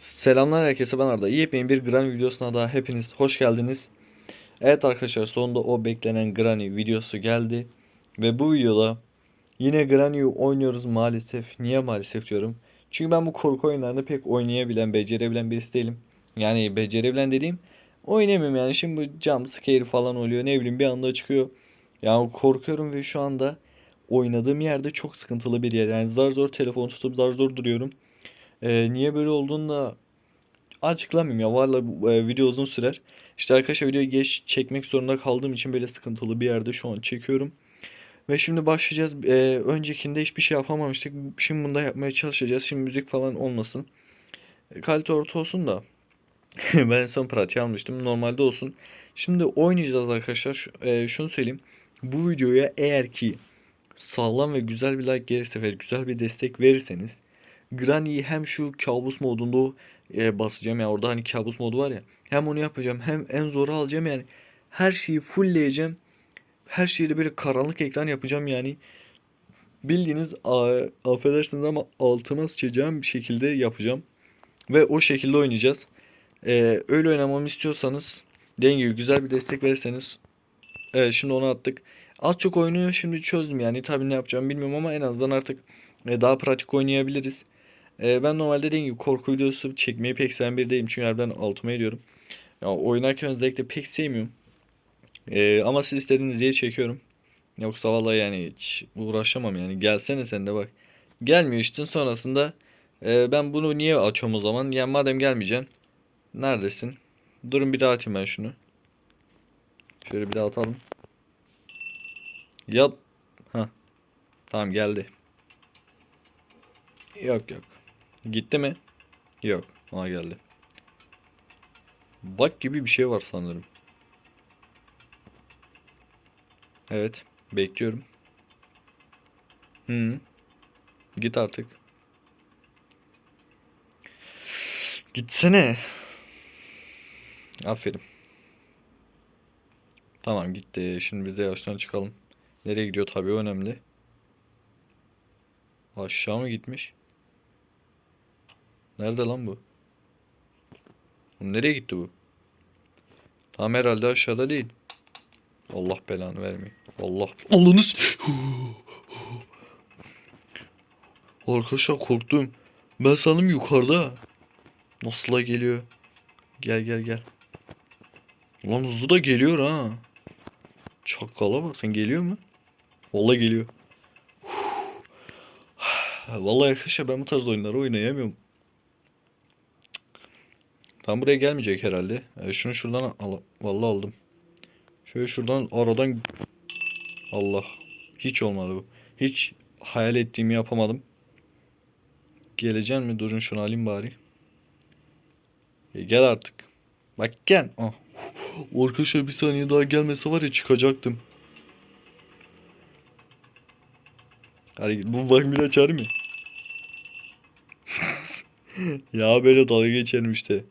Selamlar herkese ben Arda. Yepyeni bir Granny videosuna daha hepiniz hoş geldiniz. Evet arkadaşlar sonunda o beklenen Granny videosu geldi. Ve bu videoda yine Granny'yi oynuyoruz maalesef. Niye maalesef diyorum. Çünkü ben bu korku oyunlarını pek oynayabilen, becerebilen birisi değilim. Yani becerebilen dediğim oynamıyorum yani. Şimdi bu jump scare falan oluyor ne bileyim bir anda çıkıyor. Yani korkuyorum ve şu anda oynadığım yerde çok sıkıntılı bir yer. Yani zar zor telefon tutup zar zor duruyorum. Ee, niye böyle olduğunu da açıklamayayım ya. Valla e, video uzun sürer. İşte arkadaşlar videoyu geç çekmek zorunda kaldığım için böyle sıkıntılı bir yerde şu an çekiyorum. Ve şimdi başlayacağız. Ee, öncekinde hiçbir şey yapamamıştık. Şimdi bunda yapmaya çalışacağız. Şimdi müzik falan olmasın. E, Kalite orta olsun da. ben en son pratiği almıştım. Normalde olsun. Şimdi oynayacağız arkadaşlar. E, şunu söyleyeyim. Bu videoya eğer ki sağlam ve güzel bir like gelirse ve güzel bir destek verirseniz Granny'yi hem şu kabus modunda e, basacağım ya orada hani kabus modu var ya hem onu yapacağım hem en zoru alacağım yani. Her şeyi fullleyeceğim. Her şeyi de böyle karanlık ekran yapacağım yani. Bildiğiniz affedersiniz ama altıma sıçacağım bir şekilde yapacağım. Ve o şekilde oynayacağız. E, öyle oynamamı istiyorsanız dediğim gibi güzel bir destek verirseniz evet şimdi onu attık. Az çok oynuyor şimdi çözdüm yani tabii ne yapacağımı bilmiyorum ama en azından artık e, daha pratik oynayabiliriz. E, ben normalde dediğim gibi korku videosu çekmeyi pek seven biri değilim. Çünkü harbiden altıma ediyorum. Ya oynarken özellikle pek sevmiyorum. E, ama siz istediğiniz diye çekiyorum. Yoksa vallahi yani hiç uğraşamam yani. Gelsene sen de bak. Gelmiyor işte sonrasında e, ben bunu niye açıyorum o zaman? Yani madem gelmeyeceksin. Neredesin? Durun bir daha atayım ben şunu. Şöyle bir daha atalım. Yap. Ha. Tamam geldi. Yok yok. Gitti mi? Yok. Ona geldi. Bak gibi bir şey var sanırım. Evet. Bekliyorum. Hı. Git artık. Gitsene. Aferin. Tamam gitti. Şimdi biz de yavaştan çıkalım. Nereye gidiyor tabii önemli. Aşağı mı gitmiş? Nerede lan bu? Nereye gitti bu? Tam herhalde aşağıda değil. Allah belanı vermiyor. Allah. Allah'ınız. Arkadaşlar korktum. Ben sandım yukarıda. Nasıl da geliyor? Gel gel gel. Ulan hızlı da geliyor ha. Çakala bak sen geliyor mu? Vallahi geliyor. Vallahi arkadaşlar ben bu tarz oyunları oynayamıyorum. Tam buraya gelmeyecek herhalde. E, şunu şuradan al. Vallahi aldım. Şöyle şuradan aradan Allah. Hiç olmadı bu. Hiç hayal ettiğimi yapamadım. Geleceksin mi? Durun şunu alayım bari. E, gel artık. Bak gel. Ah. Arkadaşlar bir saniye daha gelmese var ya çıkacaktım. Hadi. Bu bak bir açar mı? ya böyle dalga geçerim işte.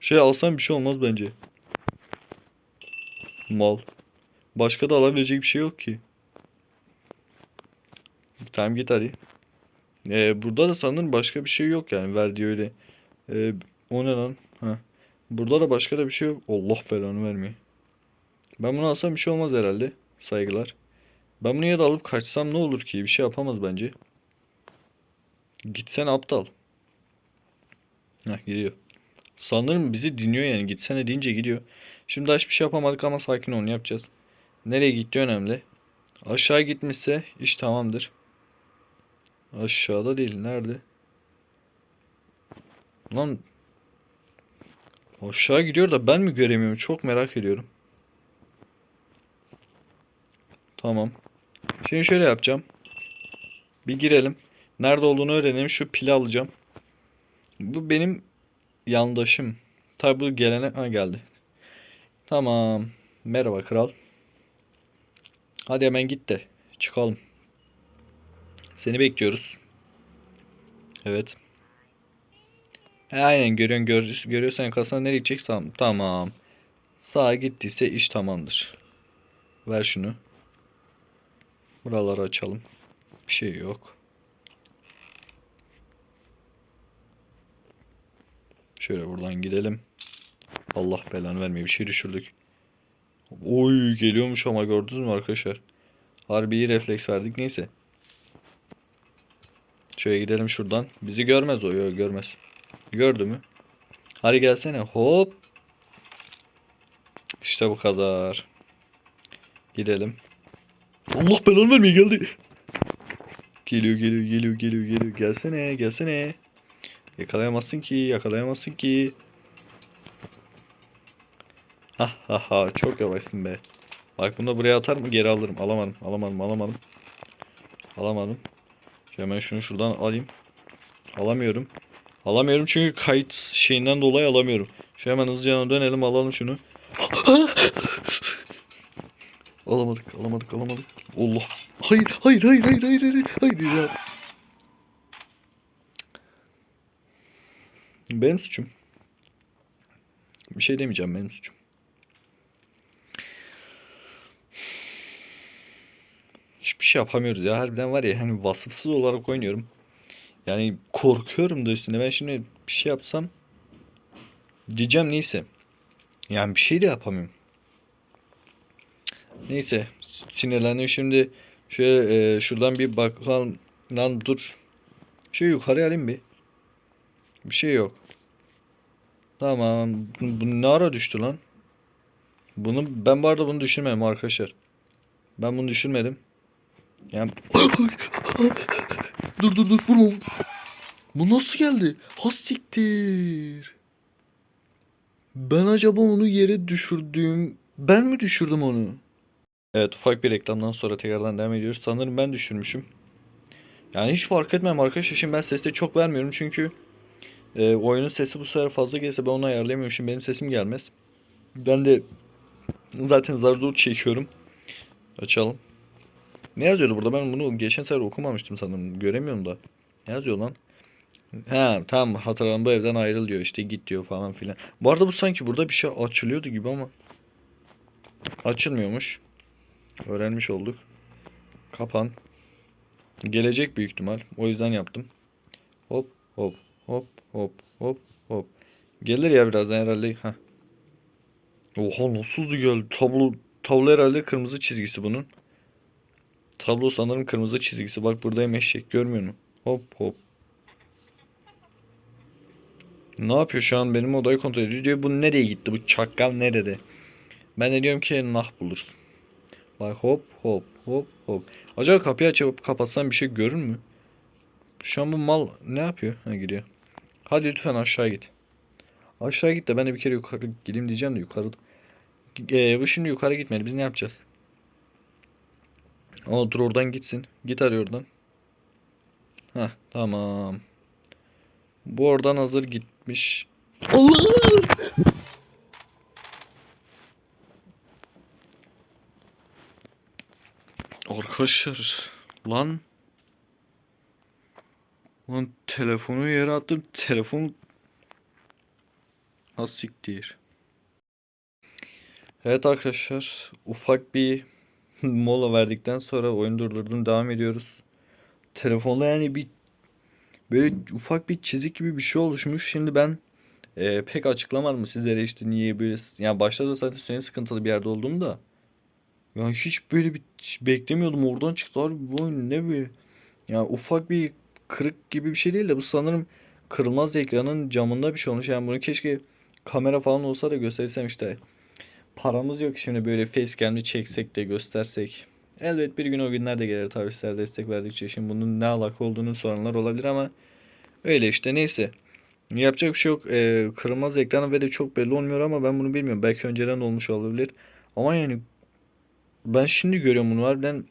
Şey alsam bir şey olmaz bence. Mal. Başka da alabilecek bir şey yok ki. Tamam git hadi. Ee, burada da sanırım başka bir şey yok yani verdiği öyle. Ee, o ne lan? Ha. Burada da başka da bir şey yok. Allah belanı vermiyor. Ben bunu alsam bir şey olmaz herhalde. Saygılar. Ben bunu ya da alıp kaçsam ne olur ki? Bir şey yapamaz bence. Gitsen aptal. Heh gidiyor. Sanırım bizi dinliyor yani. Gitsene deyince gidiyor. Şimdi daha hiçbir şey yapamadık ama sakin olun yapacağız. Nereye gitti önemli. Aşağı gitmişse iş tamamdır. Aşağıda değil. Nerede? Lan aşağı gidiyor da ben mi göremiyorum? Çok merak ediyorum. Tamam. Şimdi şöyle yapacağım. Bir girelim. Nerede olduğunu öğrenelim. Şu pili alacağım. Bu benim yandaşım. Tabi bu gelene... Ha geldi. Tamam. Merhaba kral. Hadi hemen git de çıkalım. Seni bekliyoruz. Evet. He, aynen görüyorsun gör, görüyorsan kasana nereye gidecek tamam. Tamam. Sağa gittiyse iş tamamdır. Ver şunu. Buraları açalım. Bir şey yok. Şöyle buradan gidelim. Allah belanı vermeye bir şey düşürdük. Oy geliyormuş ama gördünüz mü arkadaşlar? Harbi iyi refleks verdik neyse. Şöyle gidelim şuradan. Bizi görmez o yok görmez. Gördü mü? Hadi gelsene hop. İşte bu kadar. Gidelim. Allah belanı vermeye geldi. Geliyor geliyor geliyor geliyor geliyor. Gelsene gelsene. Yakalayamazsın ki yakalayamazsın ki. Ha ha ha çok yavaşsın be. Bak bunu da buraya atar mı geri alırım. Alamadım alamadım alamadım. Alamadım. Şöyle hemen şunu şuradan alayım. Alamıyorum. Alamıyorum çünkü kayıt şeyinden dolayı alamıyorum. Şöyle hemen hızlıca dönelim alalım şunu. alamadık alamadık alamadık. Allah. Hayır hayır hayır hayır hayır hayır. Hayır ya. Benim suçum. Bir şey demeyeceğim benim suçum. Hiçbir şey yapamıyoruz ya. Harbiden var ya hani vasıfsız olarak oynuyorum. Yani korkuyorum da üstüne. Ben şimdi bir şey yapsam diyeceğim neyse. Yani bir şey de yapamıyorum. Neyse sinirlendim şimdi. Şöyle e, şuradan bir bakalım. Lan dur. Şu yukarı alayım bir. Bir şey yok. Tamam. Bu, bu ne ara düştü lan? Bunu ben bu arada bunu düşünmedim arkadaşlar. Ben bunu düşünmedim. Yani dur dur dur vurma. Bu nasıl geldi? Hastiktir. Ben acaba onu yere düşürdüğüm... Ben mi düşürdüm onu? Evet ufak bir reklamdan sonra tekrardan devam ediyoruz. Sanırım ben düşürmüşüm. Yani hiç fark etmem arkadaşlar. Şimdi ben seste çok vermiyorum çünkü e, oyunun sesi bu sefer fazla gelirse ben onu ayarlayamıyorum. Şimdi benim sesim gelmez. Ben de zaten zar zor çekiyorum. Açalım. Ne yazıyordu burada? Ben bunu geçen sefer okumamıştım sanırım. Göremiyorum da. Ne yazıyor lan? Ha tamam hatırladım bu evden ayrıl diyor işte git diyor falan filan. Bu arada bu sanki burada bir şey açılıyordu gibi ama açılmıyormuş. Öğrenmiş olduk. Kapan. Gelecek büyük ihtimal. O yüzden yaptım. Hop hop hop hop hop hop. Gelir ya birazdan herhalde. Ha. Oha nasıl hızlı geldi. Tablo, tablo herhalde kırmızı çizgisi bunun. Tablo sanırım kırmızı çizgisi. Bak buradayım eşek görmüyor musun? Hop hop. Ne yapıyor şu an benim odayı kontrol ediyor. Diyor bu nereye gitti bu çakal nerede? Ben de diyorum ki nah bulursun. Bak hop hop hop hop. Acaba kapıyı açıp kapatsam bir şey görür mü? Şu an bu mal ne yapıyor? Ha gidiyor. Hadi lütfen aşağı git. Aşağı git de ben de bir kere yukarı gideyim diyeceğim de yukarı. Ee, bu şimdi yukarı gitmedi. Biz ne yapacağız? Ama dur oradan gitsin. Git hadi oradan. Heh tamam. Bu oradan hazır gitmiş. Allah! Arkadaşlar lan lan telefonu yere attım telefon az siktir. Evet arkadaşlar ufak bir mola verdikten sonra oyun durdurdum devam ediyoruz. Telefonda yani bir böyle ufak bir çizik gibi bir şey oluşmuş. Şimdi ben e, pek açıklamadım sizlere işte niye böyle yani başta da zaten senin sıkıntılı bir yerde olduğumu da. Yani hiç böyle bir beklemiyordum oradan çıktı abi bu ne bir yani ufak bir kırık gibi bir şey değil de bu sanırım kırılmaz ekranın camında bir şey olmuş. Yani bunu keşke kamera falan olsa da göstersem işte. Paramız yok şimdi böyle facecam'li çeksek de göstersek. Elbet bir gün o günler de gelir tabii sizler destek verdikçe. Şimdi bunun ne alaka olduğunu soranlar olabilir ama öyle işte neyse. Yapacak bir şey yok. Ee, kırılmaz ekranı ve de çok belli olmuyor ama ben bunu bilmiyorum. Belki önceden olmuş olabilir. Ama yani ben şimdi görüyorum bunu harbiden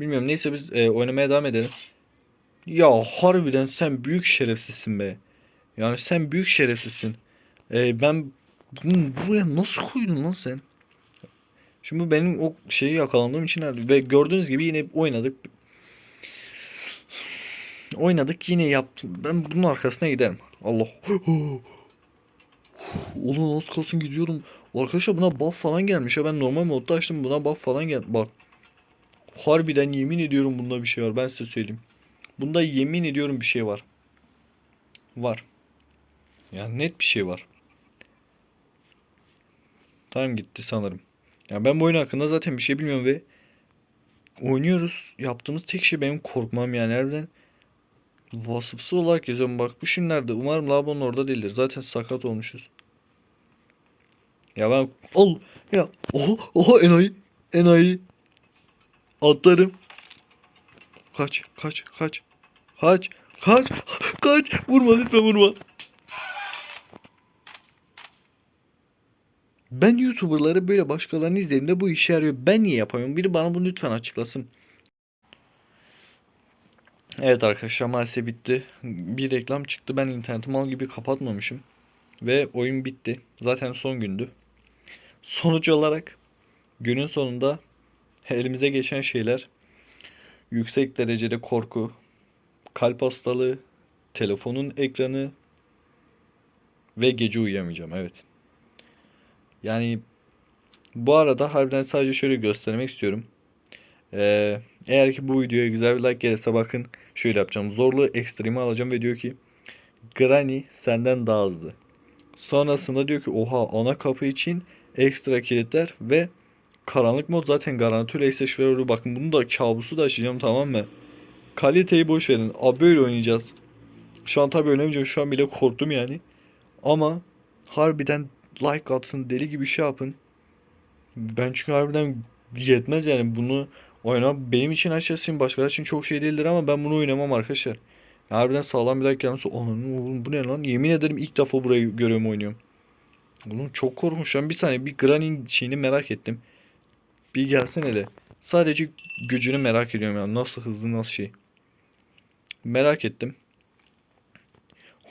bilmiyorum. Neyse biz e, oynamaya devam edelim. Ya harbiden sen büyük şerefsizsin be. Yani sen büyük şerefsizsin. E, ben bunu buraya nasıl koydun lan sen? Şimdi benim o şeyi yakalandığım için herhalde. Ve gördüğünüz gibi yine oynadık. Oynadık yine yaptım. Ben bunun arkasına giderim. Allah. Ulan az kalsın gidiyorum. Arkadaşlar buna buff falan gelmiş ya. Ben normal modda açtım buna buff falan gel. Bak. Harbiden yemin ediyorum bunda bir şey var. Ben size söyleyeyim. Bunda yemin ediyorum bir şey var. Var. Yani net bir şey var. Tamam gitti sanırım. Ya ben bu oyun hakkında zaten bir şey bilmiyorum ve oynuyoruz. Yaptığımız tek şey benim korkmam yani harbiden vasıfsız olarak yazıyorum. Bak bu şimdilerde umarım lavabonun orada değildir. Zaten sakat olmuşuz. Ya ben al ya oha oha enayi enayi atlarım. Kaç kaç kaç kaç kaç kaç vurma lütfen vurma. Ben YouTuber'ları böyle başkalarını izlediğimde bu işe yarıyor. Ben niye yapamıyorum? Biri bana bunu lütfen açıklasın. Evet arkadaşlar maalesef bitti. Bir reklam çıktı. Ben interneti mal gibi kapatmamışım. Ve oyun bitti. Zaten son gündü. Sonuç olarak günün sonunda elimize geçen şeyler yüksek derecede korku, kalp hastalığı, telefonun ekranı ve gece uyuyamayacağım. Evet. Yani bu arada harbiden sadece şöyle göstermek istiyorum. Ee, eğer ki bu videoya güzel bir like gelirse bakın şöyle yapacağım. Zorlu ekstremi alacağım ve diyor ki Granny senden daha hızlı. Sonrasında diyor ki oha ana kapı için ekstra kilitler ve karanlık mod zaten garantörle eşleşiyor. Bakın bunu da kabusu da açacağım tamam mı? Kaliteyi boş verin. Abi böyle oynayacağız. Şu an tabii oynamayacağım. Şu an bile korktum yani. Ama harbiden like atsın deli gibi şey yapın. Ben çünkü harbiden yetmez yani bunu oynamam. Benim için açıkçası başkaları için çok şey değildir ama ben bunu oynamam arkadaşlar. Harbiden sağlam bir like gelmesi onun oğlum bu ne lan? Yemin ederim ilk defa burayı görüyorum oynuyorum. Oğlum çok korkunç lan. Bir saniye bir Granny'nin şeyini merak ettim. Bir gelsin hele. Sadece gücünü merak ediyorum ya. Nasıl hızlı nasıl şey. Merak ettim.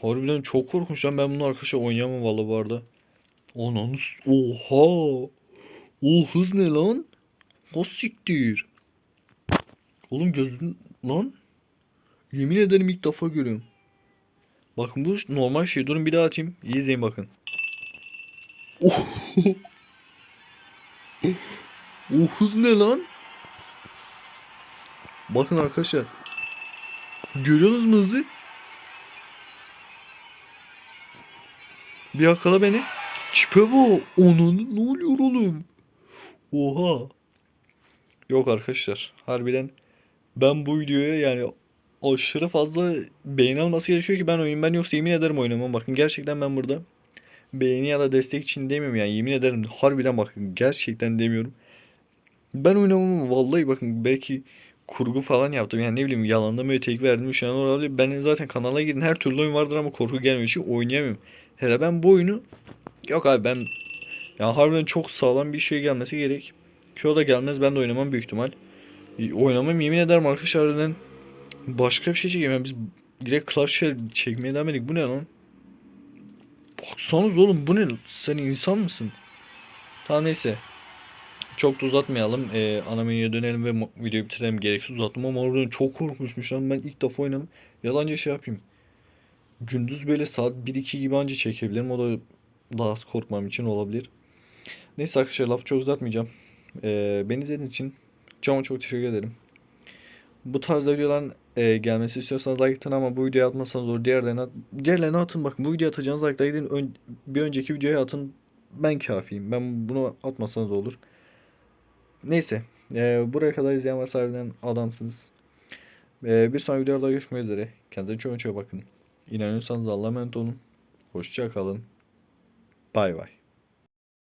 Harbiden çok korkunç lan. Ben bunu arkadaşlar oynayamam vallahi bu arada. Onun oha. O hız ne lan? O siktir. Oğlum gözün lan. Yemin ederim ilk defa görüyorum. Bakın bu normal şey. Durun bir daha atayım. İyi izleyin bakın. Oh. o hız ne lan? Bakın arkadaşlar. Görüyorsunuz mu hızı? Bir yakala beni. Çipe bu. Onun ne oluyor oğlum? Oha. Yok arkadaşlar. Harbiden ben bu videoya yani aşırı fazla beğeni alması gerekiyor ki ben oynayayım. Ben yoksa yemin ederim oynamam. Bakın gerçekten ben burada beğeni ya da destek için demiyorum yani yemin ederim harbiden bakın gerçekten demiyorum. Ben oynamam vallahi bakın belki kurgu falan yaptım yani ne bileyim yalandan böyle tek verdim an olabilir. Ben zaten kanala girin her türlü oyun vardır ama korku gelmiyor için oynayamıyorum. Hele ben bu oyunu yok abi ben ya harbiden çok sağlam bir şey gelmesi gerek. Ki o da gelmez ben de oynamam büyük ihtimal. Oynamam yemin ederim arkadaşlar harbiden başka bir şey çekeyim. Yani biz direkt Clash çekmeye devam edelim. Bu ne lan? Baksanız oğlum bu ne? Sen insan mısın? Tamam neyse. Çok da uzatmayalım. Ee, ana menüye dönelim ve videoyu bitirelim. Gereksiz uzattım ama harbiden çok korkunçmuş lan. Ben ilk defa oynadım. Yalancı şey yapayım. Gündüz böyle saat 1-2 gibi anca çekebilirim. O da daha az korkmam için olabilir. Neyse arkadaşlar lafı çok uzatmayacağım. Ee, beni izlediğiniz için çok çok teşekkür ederim. Bu tarz videoların e, gelmesi istiyorsanız like atın ama bu videoyu atmasanız olur. Diğerlerine, at- diğerlerine atın bakın. Bu videoya atacağınız like'la gidin ön- bir önceki videoya atın. Ben kafiyim. Ben bunu atmasanız olur. Neyse. E, buraya kadar izleyen varsa harbiden adamsınız. E, bir sonraki videoda görüşmek üzere. Kendinize çok çok bakın. İnanıyorsanız Allah'a emanet olun. Hoşça kalın. Bay bay.